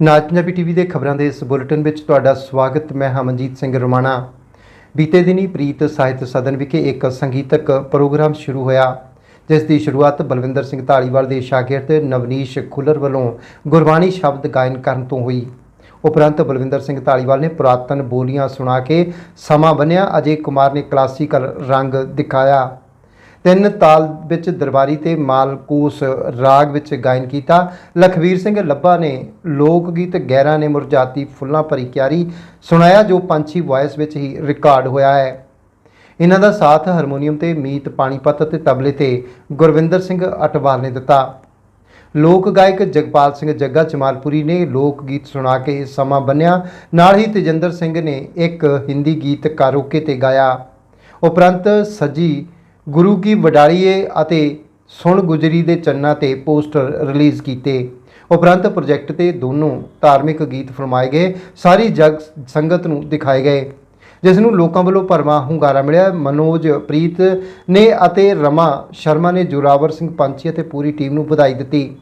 ਨਾਜ Punjabi TV ਦੇ ਖਬਰਾਂ ਦੇ ਇਸ ਬੁਲੇਟਿਨ ਵਿੱਚ ਤੁਹਾਡਾ ਸਵਾਗਤ, ਮੈਂ ਹਮਨਜੀਤ ਸਿੰਘ ਰਮਾਣਾ। ਬੀਤੇ ਦਿਨੀ ਪ੍ਰੀਤ ਸਾਹਿਤ ਸਦਨ ਵਿਖੇ ਇੱਕ ਸੰਗੀਤਕ ਪ੍ਰੋਗਰਾਮ ਸ਼ੁਰੂ ਹੋਇਆ, ਜਿਸ ਦੀ ਸ਼ੁਰੂਆਤ ਬਲਵਿੰਦਰ ਸਿੰਘ ਧਾਲੀਵਾਲ ਦੇ ਸ਼ਾਗਿਰਦ ਨਵਨੀਸ਼ ਖੁੱਲਰ ਵੱਲੋਂ ਗੁਰਬਾਣੀ ਸ਼ਬਦ ਗਾਇਨ ਕਰਨ ਤੋਂ ਹੋਈ। ਉਪਰੰਤ ਬਲਵਿੰਦਰ ਸਿੰਘ ਧਾਲੀਵਾਲ ਨੇ ਪੁਰਾਤਨ ਬੋਲੀਆਂ ਸੁਣਾ ਕੇ ਸਮਾਂ ਬੰਨਿਆ, ਅਜੇ ਕੁਮਾਰ ਨੇ ਕਲਾਸੀਕਲ ਰੰਗ ਦਿਖਾਇਆ। ਤਿੰਨ ਤਾਲ ਵਿੱਚ ਦਰਬਾਰੀ ਤੇ ਮਾਲਕੂਸ ਰਾਗ ਵਿੱਚ ਗਾਇਨ ਕੀਤਾ। ਲਖਵੀਰ ਸਿੰਘ ਲੱਭਾ ਨੇ ਲੋਕ ਗੀਤ ਗਹਿਰਾਂ ਨੇ ਮੁਰਝਾਤੀ ਫੁੱਲਾਂ ਭਰੀ ਕਿਆਰੀ ਸੁਣਾਇਆ, ਜੋ ਪੰਛੀ ਵਾਇਸ ਵਿੱਚ ਹੀ ਰਿਕਾਰਡ ਹੋਇਆ ਹੈ। ਇਹਨਾਂ ਦਾ ਸਾਥ ਹਾਰਮੋਨੀਅਮ ਤੇ ਮੀਤ, ਪਾਣੀਪਤ ਅਤੇ ਤਬਲੇ ਤੇ ਗੁਰਵਿੰਦਰ ਸਿੰਘ ਅਟਵਾਲ ਨੇ ਦਿੱਤਾ। ਲੋਕ ਗਾਇਕ ਜਗਪਾਲ ਸਿੰਘ ਜੱਗਾ ਚਮਾਲਪੁਰੀ ਨੇ ਲੋਕ ਗੀਤ ਸੁਣਾ ਕੇ ਸਮਾਂ ਬੰਨਿਆ। ਨਾਲ ਹੀ ਤੇਜਿੰਦਰ ਸਿੰਘ ਨੇ ਇੱਕ ਹਿੰਦੀ ਗੀਤ ਕਾਰੋਕੇ ਤੇ ਗਾਇਆ। ਉਪਰੰਤ ਸੱਜੀ ਗੁਰੂ ਕੀ ਵਡਾਲੀਏ ਅਤੇ ਸੁਣ ਗੁਜਰੀ ਦੇ ਚੰਨਾਂ ਤੇ ਪੋਸਟਰ ਰਿਲੀਜ਼ ਕੀਤੇ। ਉਪਰੰਤ ਪ੍ਰੋਜੈਕਟ ਤੇ ਦੋਨੋਂ ਧਾਰਮਿਕ ਗੀਤ ਫਰਮਾਏ ਗਏ, ਸਾਰੀ ਜਗ ਸੰਗਤ ਨੂੰ ਦਿਖਾਏ ਗਏ। ਜਿਸ ਨੂੰ ਲੋਕਾਂ ਵੱਲੋਂ ਭਰਵਾਂ ਹੁੰਗਾਰਾ ਮਿਲਿਆ। ਮਨੋਜ ਪ੍ਰੀਤ ਨੇ ਅਤੇ ਰਮਾ ਸ਼ਰਮਾ ਨੇ ਜੋਰਾਵਰ ਸਿੰਘ ਪੰਛੀ ਅਤੇ ਪੂਰੀ ਟੀਮ ਨੂੰ ਵਧਾਈ ਦਿੱਤੀ।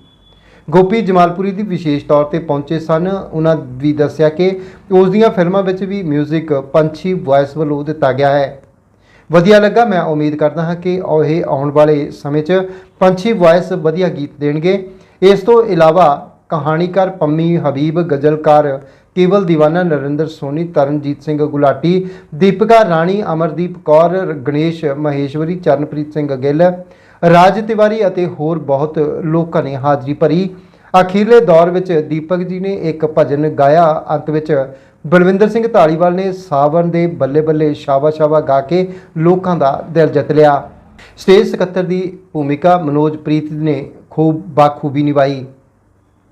ਗੋਪੀ ਜਮਾਲਪੁਰੀ ਦੀ ਵਿਸ਼ੇਸ਼ ਤੌਰ ਤੇ ਪਹੁੰਚੇ ਸਨ। ਉਹਨਾਂ ਵੀ ਦੱਸਿਆ ਕਿ ਉਸ ਦੀਆਂ ਫਿਲਮਾਂ ਵਿੱਚ ਵੀ 뮤직 ਪੰਛੀ ਵੌਇਸ ਵੱਲੋਂ ਦਿੱਤਾ ਗਿਆ ਹੈ। ਵਧੀਆ ਲੱਗਾ। ਮੈਂ ਉਮੀਦ ਕਰਦਾ ਹਾਂ ਕਿ ਉਹ ਇਹ ਆਉਣ ਵਾਲੇ ਸਮੇਂ 'ਚ ਪੰਛੀ ਵੌਇਸ ਵਧੀਆ ਗੀਤ ਦੇਣਗੇ। ਇਸ ਤੋਂ ਇਲਾਵਾ ਕਹਾਣੀਕਾਰ ਪੰਮੀ ਹਬੀਬ, ਗਜ਼ਲਕਾਰ ਕੇਵਲ ਦੀਵਾਨਾ, ਨਰਿੰਦਰ ਸੋਨੀ, ਤਰਨਜੀਤ ਸਿੰਘ ਗੁਲਾਟੀ, ਦੀਪਕਾ ਰਾਣੀ, ਅਮਰਦੀਪ ਕੌਰ, ਗਣੇਸ਼ ਮਹੇਸ਼ਵਰੀ, ਚਰਨਪ੍ਰੀਤ ਸਿੰਘ ਗਿੱਲ, ਰਾਜ ਤਿਵਾਰੀ ਅਤੇ ਹੋਰ ਬਹੁਤ ਲੋਕਾਂ ਨੇ ਹਾਜ਼ਰੀ ਭਰੀ। ਅਖੀਰਲੇ ਦੌਰ ਵਿੱਚ ਦੀਪਕ ਜੀ ਨੇ ਇੱਕ ਭਜਨ ਗਾਇਆ। ਅੰਤ ਵਿੱਚ ਬਲਵਿੰਦਰ ਸਿੰਘ ਧਾਲੀਵਾਲ ਨੇ ਸਾਵਣ ਦੇ ਬੱਲੇ ਬੱਲੇ ਸ਼ਾਬਾ ਸ਼ਾਬਾ ਗਾ ਕੇ ਲੋਕਾਂ ਦਾ ਦਿਲ ਜਿੱਤ ਲਿਆ। ਸਟੇਜ ਸਕੱਤਰ ਦੀ ਭੂਮਿਕਾ ਮਨੋਜ ਪ੍ਰੀਤ ਨੇ ਖੂਬ ਬਾਖੂਬੀ ਨਿਭਾਈ।